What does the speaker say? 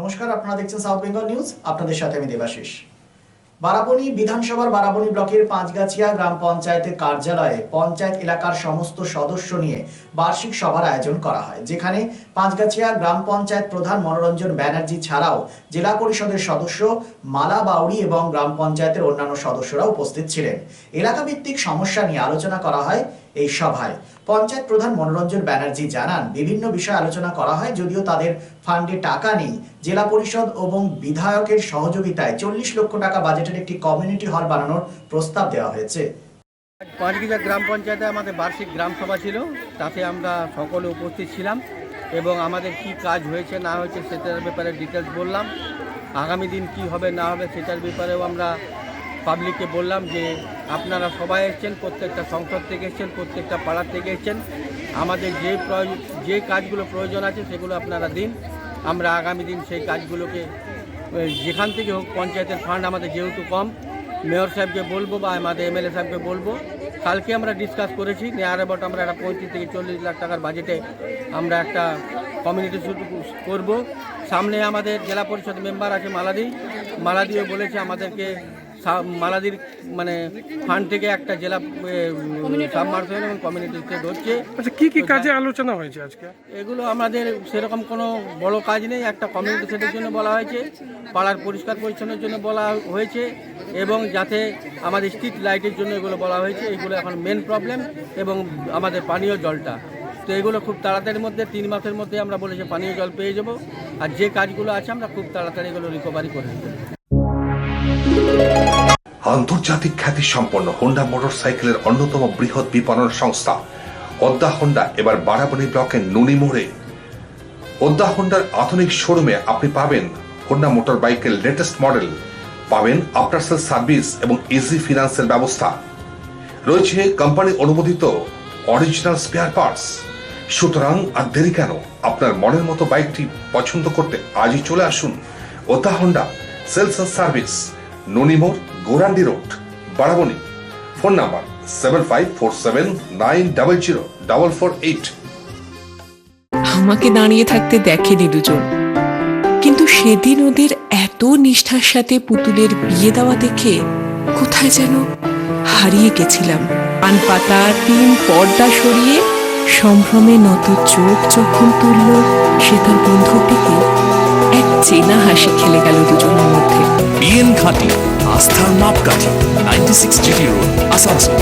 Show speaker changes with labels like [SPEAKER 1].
[SPEAKER 1] নমস্কার, আপনারা দেখছেন সাউথ বেঙ্গল নিউজ আপনাদের সাথে আমি দেবাশিস। বারাবণী বিধানসভার বারাবণী ব্লকের পাঁচগাছিয়া গ্রাম পঞ্চায়েতের কার্যালয়ে পঞ্চায়েত এলাকার সমস্ত সদস্য নিয়ে বার্ষিক সভার আয়োজন করা হয়, যেখানে পাঁচগাছিয়া গ্রাম পঞ্চায়েত প্রধান মনোরঞ্জন ব্যানার্জি ছাড়াও জেলা পরিষদের সদস্য মালা বাউরি এবং গ্রাম পঞ্চায়েতের অন্যান্য সদস্যরা উপস্থিত ছিলেন। এলাকা ভিত্তিক সমস্যা নিয়ে আলোচনা করা হয় এই সভায়। পঞ্চায়েত প্রধান মনোরঞ্জন ব্যানার্জি জানান, বিভিন্ন বিষয়ে আলোচনা করা হয়, যদিও তাদের ফান্ডে টাকা নেই। জেলা পরিষদ এবং বিধায়কের সহযোগিতায় চল্লিশ লক্ষ টাকা বাজেটের একটি কমিউনিটি হল বানানোর প্রস্তাব দেওয়া হয়েছে।
[SPEAKER 2] আজ পাঁচগিজা গ্রাম পঞ্চায়েতে আমাদের বার্ষিক গ্রাম সভা ছিল, তাতে আমরা সকলে উপস্থিত ছিলাম এবং আমাদের কি কাজ হয়েছে না হয়েছে সেটার ব্যাপারে ডিটেলস বললাম। আগামী দিন কি হবে না হবে সেটার ব্যাপারেও আমরা পাবলিককে বললাম যে, আপনারা সবাই এসছেন, প্রত্যেকটা সংসদ থেকে এসছেন, প্রত্যেকটা পাড়ার থেকে এসছেন। আমাদের যে যে কাজগুলো প্রয়োজন আছে, সেগুলো আপনারা দিন। আমরা আগামী দিন সেই কাজগুলোকে যেখান থেকে হোক, পঞ্চায়েতের ফান্ড আমাদের যেহেতু কম মেয়র সাহেবকে বলব বা আমাদের এমএলএ সাহেবকে বলব, কালকে আমরা ডিসকাস করেছি নেয়ার অ্যাবাউট আমরা একটা পঁয়ত্রিশ থেকে চল্লিশ লাখ টাকার বাজেটে আমরা একটা কমিউনিটি শুরু করব। সামনে আমাদের জেলা পরিষদ মেম্বার আছে মালাদি। মালাদিও বলেছে আমাদেরকে মালাদির মানে ফান্ড থেকে একটা জেলা সাবমার্সেল এবং কমিউনিটি সেট হচ্ছে।
[SPEAKER 3] আচ্ছা কি কি কাজে আলোচনা হয়েছে আজকে?
[SPEAKER 2] এগুলো আমাদের সেরকম কোনো বড় কাজ নেই একটা কমিউনিটি সেটের জন্য বলা হয়েছে পাড়ার পরিষ্কার পরিচ্ছন্নের জন্য বলা হয়েছে এবং যাতে আমাদের স্ট্রিট লাইটের জন্য এগুলো বলা হয়েছে এগুলো এখন মেন প্রবলেম এবং আমাদের পানীয় জলটা। তো এগুলো খুব তাড়াতাড়ির মধ্যে তিন মাসের মধ্যে আমরা বলেছি পানীয় জল পেয়ে যাব আর যে কাজগুলো আছে আমরা খুব তাড়াতাড়ি এগুলো রিকভারি করে নেব।
[SPEAKER 4] আন্তর্জাতিক খ্যাতি সম্পন্ন হোন্ডা মোটরসাইকেলের অন্যতম বৃহৎ বিপণন সংস্থা। অদ্দা হোন্ডা এবার বারাবণী ব্লকের নুনি মোড়ে। অদ্দা হোন্ডার আধুনিক শোরুমে আপনি পাবেন হোন্ডা মোটর বাইকের লেটেস্ট মডেল পাবেন আফটার সেল সার্ভিস এবং ইজি ফিনান্সের ব্যবস্থা। রয়েছে কোম্পানি অনুমোদিত অরিজিনাল স্পেয়ার পার্টস সুতরাং আর দেরি কেন? আপনার মনের মতো বাইকটি পছন্দ করতে আজই চলে আসুন। ওতা হোন্ডা সেলস সার্ভিস ননিমোর Gorandi road, Barabani. Phone number seven five four seven nine double zero double four eight
[SPEAKER 5] আমাকে দাঁড়িয়ে থাকতে দেখেনি দুজন। কিন্তু সেদিন ওদের এত নিষ্ঠার সাথে পুতুলের বিয়ে দেওয়া দেখে কোথায় যেন হারিয়ে গেছিলাম। পান পাতা তিন পর্দা সরিয়ে সম্ভ্রমে নত চোখ যখন তুলল, সে তার এক চেনা হাসি খেলে গেল দুজনের মধ্যে।
[SPEAKER 6] বিএন ঘাটি আস্থার মাপকাঠি ninety six GT road Asansol